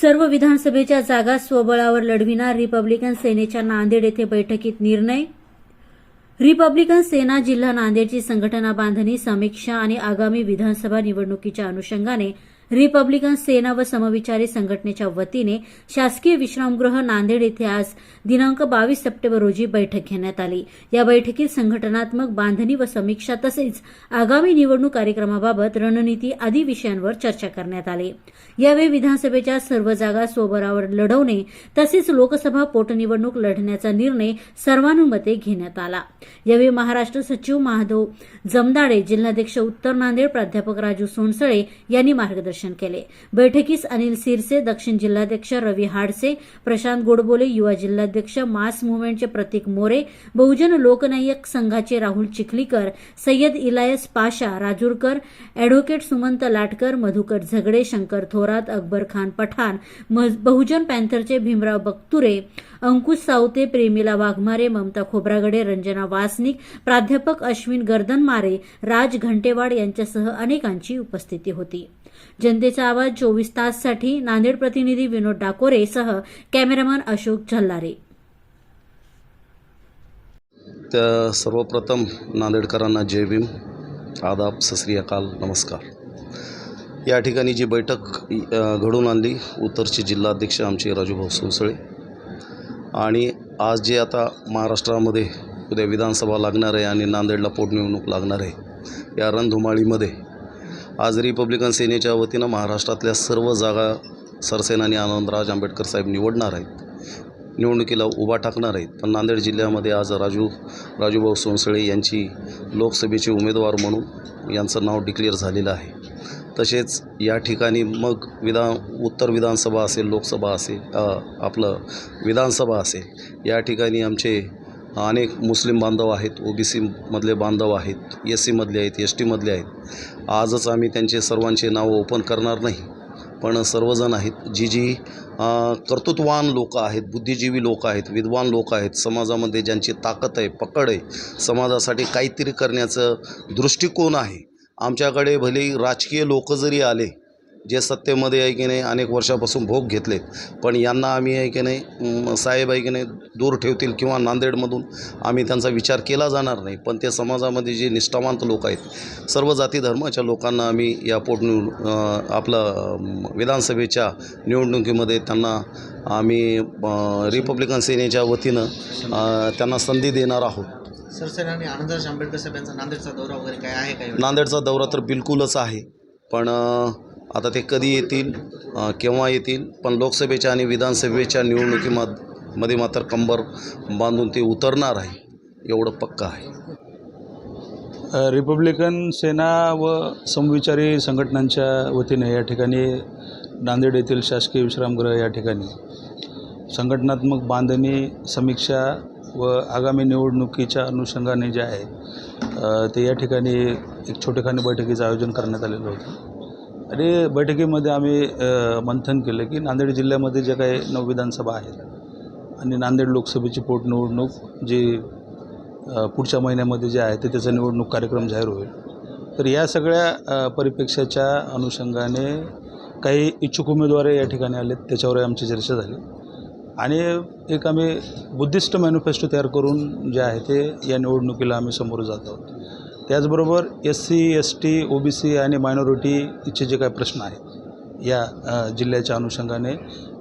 सर्व विधानसभेच्या जागा स्वबळावर लढविणार रिपब्लिकन सेनेच्या नांदेड येथे बैठकीत निर्णय? रिपब्लिकन सेना जिल्हा नांदेडची संघटना बांधणी समीक्षा आणि आगामी विधानसभा निवडणुकीच्या अनुषंगाने रिपब्लिकन सेना व समविचारी संघटनेच्या वतीने शासकीय विश्रामगृह नांदेड येथे आज दिनांक बावीस सप्टेंबर रोजी बैठक घेण्यात आली. या बैठकीत संघटनात्मक बांधणी व समीक्षा तसेच आगामी निवडणूक कार्यक्रमाबाबत रणनीती आदी विषयांवर चर्चा करण्यात आली. यावेळी विधानसभेच्या सर्व जागा सोबरावर लढवणे तसेच लोकसभा पोटनिवडणूक लढण्याचा निर्णय सर्वानुमते घेण्यात आला. यावेळी महाराष्ट्र सचिव महादेव जमदाडे जिल्हाध्यक्ष उत्तर नांदेड प्राध्यापक राजू सोनसळे यांनी मार्गदर्शन केले. बैठकीस अनिल सिरसे दक्षिण जिल्हाध्यक्ष रवी हाडसे प्रशांत गोडबोले युवा जिल्हाध्यक्ष मास मुव्हमेंटचे प्रतीक मोरे बहुजन लोकनायक संघाचे राहुल चिखलीकर सय्यद इलायस पाशा राजूरकर अॅडव्होकेट सुमंत लाटकर मधुकर झगडे शंकर थोरात अकबर खान पठाण बहुजन पॅन्थरचे भीमराव बक्तुरे अंकुश सावते प्रेमिला वाघमारे ममता खोब्रागडे रंजना वासनिक प्राध्यापक अश्विन गर्दनमारे राज घंटेवाड यांच्यासह अनेकांची उपस्थिती होती. जनतेचा आवाज चोवीस ताससाठी नांदेड प्रतिनिधी विनोद डाकोरे सह कॅमेरामन अशोक झल्लारे. त्या सर्वप्रथम नांदेडकरांना जय भीम. आदाब सश्री अकाल. नमस्कार. या ठिकाणी जी बैठक घडून आणली उत्तरचे जिल्हाध्यक्ष आमचे राजूभाऊ सोसळे. आणि आज जे आता महाराष्ट्रामध्ये उद्या विधानसभा लागणार आहे आणि नांदेडला पोटनिवडणूक लागणार आहे या रणधुमाळीमध्ये आज रिपब्लिकन सेनेच्या वतीनं महाराष्ट्रातल्या सर्व जागा सरसेनानी आनंदराज आंबेडकर साहेब निवडणार आहेत. निवडणुकीला उभा टाकणार आहेत. पण नांदेड जिल्ह्यामध्ये आज राजू राजूभाऊ सोनसळे यांची लोकसभेचे उमेदवार म्हणून यांचं नाव डिक्लेअर झालेलं आहे. तसेच या ठिकाणी मग विधान उत्तर विधानसभा असेल लोकसभा असेल आपलं विधानसभा असेल या ठिकाणी आमचे अनेक मुस्लिम बांधव आहेत ओ बी सीमधले बांधव आहेत एस सीमधले आहेत एस टीमधले आहेत. आजच आम्ही त्यांचे सर्वांचे नावं ओपन करणार नाही पण सर्वजण आहेत. जी जी कर्तृत्वान कर्तृत्ववान लोक आहेत बुद्धिजीवी लोक आहेत विद्वान लोक आहेत. समाजामध्ये ज्यांची ताकद आहे पकड आहे समाजासाठी काहीतरी करण्याचं दृष्टिकोन आहे. आमच्याकडे भले राजकीय लोक जरी आले जे सत्तेमध्ये आहे की नाही अनेक वर्षापासून भोग घेतलेत. पण यांना आम्ही आहे की नाही साहेब आहे की नाही दूर ठेवतील किंवा नांदेडमधून आम्ही त्यांचा विचार केला जाणार नाही. पण ते समाजामध्ये जे निष्ठावंत लोक आहेत सर्व जाती धर्माच्या लोकांना आम्ही या पोटनिव अ, आपलं विधानसभेच्या निवडणुकीमध्ये त्यांना आम्ही रिपब्लिकन सेनेच्या वतीनं त्यांना संधी देणार आहोत. सरसेनानी आनंदराज आंबेडकर साहेबांचा नांदेडचा दौरा वगैरे काय आहे काय नांदेडचा दौरा तर बिलकुलच आहे. पण आता ते कधी येतील? केव्हा येतील? पण लोकसभेच्या आणि विधानसभेच्या निवडणुकीमध्ये मध्ये मात्र कंबर बांधून ते उतरणार आहे एवढं पक्का आहे. रिपब्लिकन सेना व समविचारी संघटनांच्या वतीने या ठिकाणी नांदेड येथील शासकीय विश्रामगृह या ठिकाणी संघटनात्मक बांधणी समीक्षा व आगामी निवडणुकीच्या अनुषंगाने जे आहे ते या ठिकाणी एक छोटेखानी बैठकीचं आयोजन करण्यात आलेलं होतं. आणि बैठकीमध्ये आम्ही मंथन केलं की नांदेड जिल्ह्यामध्ये जे काही नऊ विधानसभा आहेत आणि नांदेड लोकसभेची पोटनिवडणूक जी पुढच्या महिन्यामध्ये जे आहे ते त्याचा निवडणूक कार्यक्रम जाहीर होईल. तर या सगळ्या अ, परिप्रेक्ष्याच्या अनुषंगाने काही इच्छुक उमेदवार या ठिकाणी आलेत त्याच्यावरही आमची चर्चा झाली. आणि एक आम्ही बुद्धिस्ट मॅनिफेस्टो तयार करून जे आहे ते या निवडणुकीला आम्ही समोर जात आहोत. त्याचबरोबर S C S T O B C आणि मायनॉरिटीचे जे काही प्रश्न आहेत या जिल्ह्याच्या अनुषंगाने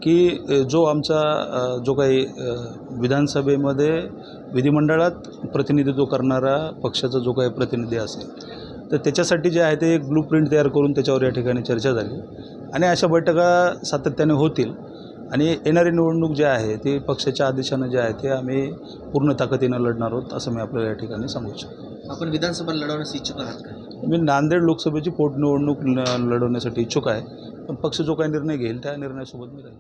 की जो आमचा जो काही विधानसभेमध्ये विधिमंडळात प्रतिनिधित्व करणारा पक्षाचा जो काही प्रतिनिधी असेल तर त्याच्यासाठी जे आहे ते एक ब्लू प्रिंट तयार करून त्याच्यावर या ठिकाणी चर्चा झाली आणि अशा बैठका सातत्याने होतील आणि येणारी निवडणूक जी आहे ती पक्षाच्या आदेशानं जे आहे ते आम्ही पूर्ण ताकदीनं लढणार आहोत असं मी आपल्याला या ठिकाणी सांगू इच्छितो. आपण विधानसभा लढवण्यास इच्छुक आहात का? मी नांदेड लोकसभेची पोटनिवडणूक लढवण्यासाठी इच्छुक आहे. पण पक्ष जो काही निर्णय घेईल त्या निर्णयासोबत मी राहील.